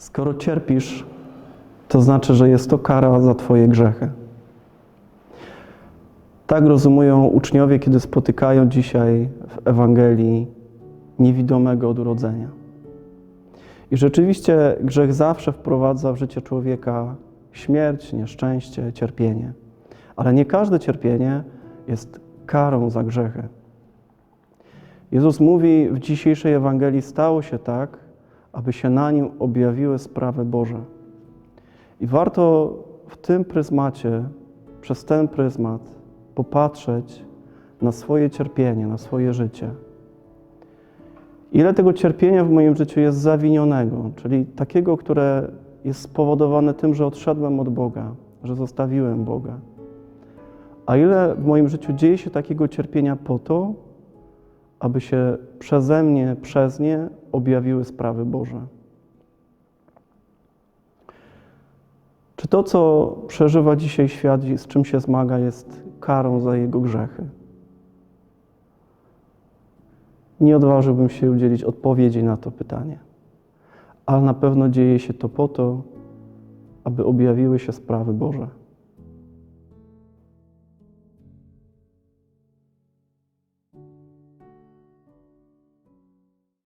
Skoro cierpisz, to znaczy, że jest to kara za Twoje grzechy. Tak rozumują uczniowie, kiedy spotykają dzisiaj w Ewangelii niewidomego od urodzenia. I rzeczywiście grzech zawsze wprowadza w życie człowieka śmierć, nieszczęście, cierpienie. Ale nie każde cierpienie jest karą za grzechy. Jezus mówi w dzisiejszej Ewangelii: Stało się tak, aby się na nim objawiły sprawy Boże. I warto w tym pryzmacie, przez ten pryzmat, popatrzeć na swoje cierpienie, na swoje życie. Ile tego cierpienia w moim życiu jest zawinionego, czyli takiego, które jest spowodowane tym, że odszedłem od Boga, że zostawiłem Boga. A ile w moim życiu dzieje się takiego cierpienia po to, aby się przeze mnie, przez nie objawiły sprawy Boże. Czy to, co przeżywa dzisiaj świat, z czym się zmaga, jest karą za jego grzechy? Nie odważyłbym się udzielić odpowiedzi na to pytanie, ale na pewno dzieje się to po to, aby objawiły się sprawy Boże.